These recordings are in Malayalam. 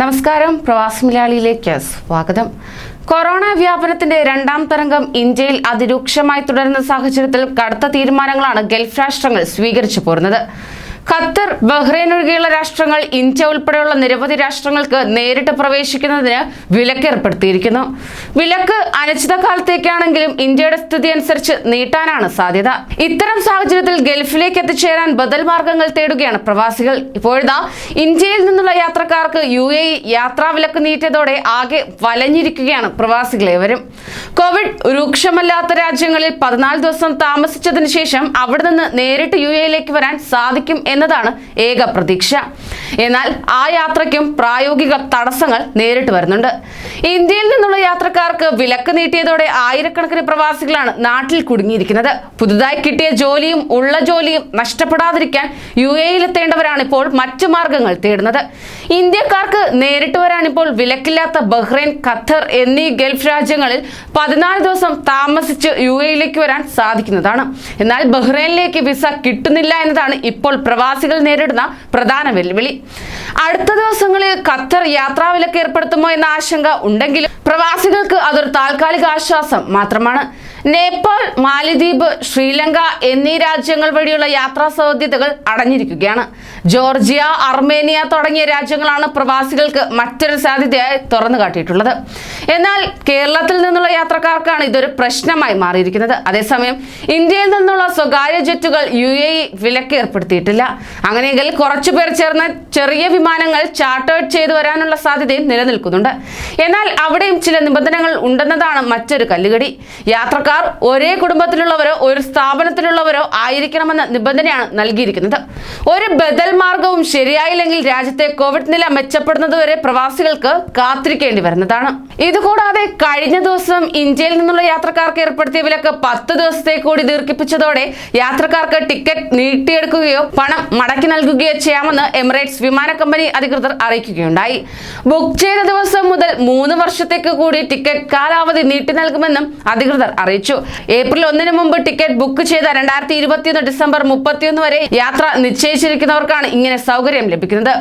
നമസ്കാരം. പ്രവാസി മലയാളിയിലേക്ക് സ്വാഗതം. കൊറോണ വ്യാപനത്തിന്റെ രണ്ടാം തരംഗം ഇന്ത്യയിൽ അതിരൂക്ഷമായി തുടരുന്ന സാഹചര്യത്തിൽ കടുത്ത തീരുമാനങ്ങളാണ് ഗൾഫ് രാഷ്ട്രങ്ങൾ സ്വീകരിച്ചു പോരുന്നത്. ഖത്തർ ബഹ്റൈൻ ഒഴികെയുള്ള രാഷ്ട്രങ്ങൾ ഇന്ത്യ ഉൾപ്പെടെയുള്ള നിരവധി രാഷ്ട്രങ്ങൾക്ക് നേരിട്ട് പ്രവേശിക്കുന്നതിന് വിലക്ക് ഏർപ്പെടുത്തിയിരിക്കുന്നു. വിലക്ക് അനിശ്ചിതകാലത്തേക്കാണെങ്കിലും ഇന്ത്യയുടെ സ്ഥിതി അനുസരിച്ച് നീട്ടാനാണ് സാധ്യത. ഇത്തരം സാഹചര്യത്തിൽ ഗൾഫിലേക്ക് എത്തിച്ചേരാൻ ബദൽ മാർഗങ്ങൾ തേടുകയാണ് പ്രവാസികൾ. ഇപ്പോഴത്തെ ഇന്ത്യയിൽ നിന്നുള്ള യാത്രക്കാർക്ക് യു എ യാത്രാ വിലക്ക് നീട്ടിയതോടെ ആകെ വലഞ്ഞിരിക്കുകയാണ് പ്രവാസികളേവരും കോവിഡ് രൂക്ഷമല്ലാത്ത രാജ്യങ്ങളിൽ പതിനാല് ദിവസം താമസിച്ചതിന് ശേഷം അവിടെ നിന്ന് നേരിട്ട് യു എയിലേക്ക് വരാൻ സാധിക്കും എന്നതാണ് ഏക പ്രതീക്ഷ. എന്നാൽ ആ യാത്രയ്ക്കും പ്രായോഗിക തടസ്സങ്ങൾ നേരിട്ട് വരുന്നുണ്ട്. ഇന്ത്യയിൽ നിന്നുള്ള യാത്രക്കാർക്ക് വിലക്ക് നീട്ടിയതോടെ ആയിരക്കണക്കിന് പ്രവാസികളാണ് നാട്ടിൽ കുടുങ്ങിയിരിക്കുന്നത്. പുതുതായി കിട്ടിയ ജോലിയും ഉള്ള ജോലിയും നഷ്ടപ്പെടാതിരിക്കാൻ യു എയിലെത്തേണ്ടവരാണ് ഇപ്പോൾ മറ്റു മാർഗങ്ങൾ തേടുന്നത്. ഇന്ത്യക്കാർക്ക് നേരിട്ട് വരാനിപ്പോൾ വിലക്കില്ലാത്ത ബഹ്റൈൻ ഖത്തർ എന്നീ ഗൾഫ് രാജ്യങ്ങളിൽ പതിനാല് ദിവസം താമസിച്ച് യു എയിലേക്ക് വരാൻ സാധിക്കുന്നതാണ്. എന്നാൽ ബഹ്റൈനിലേക്ക് വിസ കിട്ടുന്നില്ല എന്നതാണ് ഇപ്പോൾ പ്രവാസികൾ നേരിടുന്ന പ്രധാന വെല്ലുവിളി. അടുത്ത ദിവസങ്ങളിൽ ഖത്തർ യാത്രാ വിലക്ക് ഏർപ്പെടുത്തുമോ എന്ന ആശങ്ക ഉണ്ടെങ്കിലും പ്രവാസികൾക്ക് അതൊരു താൽക്കാലിക ആശ്വാസം മാത്രമാണ്. നേപ്പാൾ മാലിദ്വീപ് ശ്രീലങ്ക എന്നീ രാജ്യങ്ങൾ വഴിയുള്ള യാത്രാ സാധ്യതകൾ അടഞ്ഞിരിക്കുകയാണ്. ജോർജിയ അർമേനിയ തുടങ്ങിയ രാജ്യങ്ങളാണ് പ്രവാസികൾക്ക് മറ്റൊരു സാധ്യതയായി തുറന്നു കാട്ടിയിട്ടുള്ളത് എന്നാൽ കേരളത്തിൽ നിന്നുള്ള യാത്രക്കാർക്കാണ് ഇതൊരു പ്രശ്നമായി മാറിയിരിക്കുന്നത്. അതേസമയം ഇന്ത്യയിൽ നിന്നുള്ള സ്വകാര്യ ജെറ്റുകൾ യു എ വിലക്ക് ഏർപ്പെടുത്തിയിട്ടില്ല. അങ്ങനെയെങ്കിൽ കുറച്ചുപേർ ചേർന്ന ചെറിയ വിമാനങ്ങൾ ചാർട്ടേഡ് ചെയ്തു വരാനുള്ള സാധ്യതയും നിലനിൽക്കുന്നുണ്ട്. എന്നാൽ അവിടെയും ചില നിബന്ധനകൾ ഉണ്ടെന്നതാണ് മറ്റൊരു കല്ലുകടി. യാത്രക്കാർ ഒരേ കുടുംബത്തിലുള്ളവരോ ഒരു സ്ഥാപനത്തിലുള്ളവരോ ആയിരിക്കണമെന്ന നിബന്ധനയാണ് നൽകിയിരിക്കുന്നത്. ഒരു ബദൽ മാർഗവും ശരിയായില്ലെങ്കിൽ രാജ്യത്തെ കോവിഡ് നില മെച്ചപ്പെടുന്നതുവരെ പ്രവാസികൾക്ക് കാത്തിരിക്കേണ്ടി വരുന്നതാണ്. ഇതുകൂടാതെ കഴിഞ്ഞ ദിവസം ഇന്ത്യയിൽ നിന്നുള്ള യാത്രക്കാർക്ക് ഏർപ്പെടുത്തിയ വിലക്ക് പത്ത് ദിവസത്തെ കൂടി ദീർഘിപ്പിച്ചതോടെ യാത്രക്കാർക്ക് ടിക്കറ്റ് നീട്ടിയെടുക്കുകയോ പണം മടക്കി നൽകുകയോ ചെയ്യാമെന്ന് എമിറേറ്റ്സ് വിമാന കമ്പനി അധികൃതർ അറിയിക്കുകയുണ്ടായി. ബുക്ക് ചെയ്ത ദിവസം മുതൽ മൂന്ന് വർഷത്തേക്ക് കൂടി ടിക്കറ്റ് കാലാവധി നീട്ടി നൽകുമെന്നും അധികൃതർ അറിയിച്ചു. ഏപ്രിൽ ഒന്നിന് മുമ്പ് ടിക്കറ്റ് ബുക്ക് ചെയ്ത രണ്ടായിരത്തി ഇരുപത്തിയൊന്ന് ഡിസംബർ മുപ്പത്തിയൊന്ന് വരെ യാത്ര നിശ്ചയിച്ചിരിക്കുന്നവർക്കാണ് ഇങ്ങനെ സൗകര്യം ലഭിക്കുന്നത്.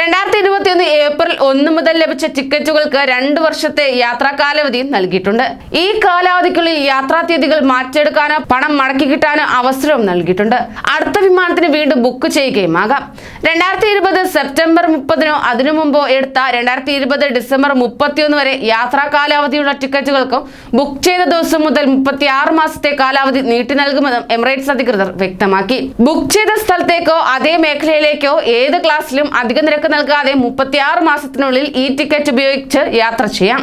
രണ്ടായിരത്തി ഇരുപത്തിയൊന്ന് ഏപ്രിൽ ഒന്ന് മുതൽ ലഭിച്ച ടിക്കറ്റുകൾക്ക് രണ്ട് വർഷത്തെ യാത്രാ കാലാവധി നൽകിയിട്ടുണ്ട്. ഈ കാലാവധിക്കുള്ളിൽ യാത്രാ തീയതികൾ മാറ്റിയെടുക്കാനോ പണം മടക്കി കിട്ടാനോ അവസരവും നൽകിയിട്ടുണ്ട്. അടുത്ത വിമാനത്തിന് വീണ്ടും ബുക്ക് ചെയ്യുകയും ആകാം രണ്ടായിരത്തി ഇരുപത് സെപ്റ്റംബർ മുപ്പതിനോ അതിനു മുമ്പോ എടുത്ത രണ്ടായിരത്തി ഇരുപത് ഡിസംബർ മുപ്പത്തിയൊന്ന് വരെ യാത്രാ കാലാവധിയുള്ള ടിക്കറ്റുകൾക്കും ബുക്ക് ചെയ്ത ദിവസം മുതൽ മുപ്പത്തി ആറ് മാസത്തെ കാലാവധി നീട്ടി നൽകുമെന്നും എമിറേറ്റ്സ് അധികൃതർ വ്യക്തമാക്കി. ബുക്ക് ചെയ്ത സ്ഥലത്തേക്കോ അതേ മേഖലയിലേക്കോ ഏത് ക്ലാസ്സിലും അധിക നിരക്ക് നൽകാതെ മുപ്പത്തിയാറ് മാസത്തിനുള്ളിൽ ഈ ടിക്കറ്റ് ഉപയോഗിച്ച് യാത്ര ചെയ്യാം.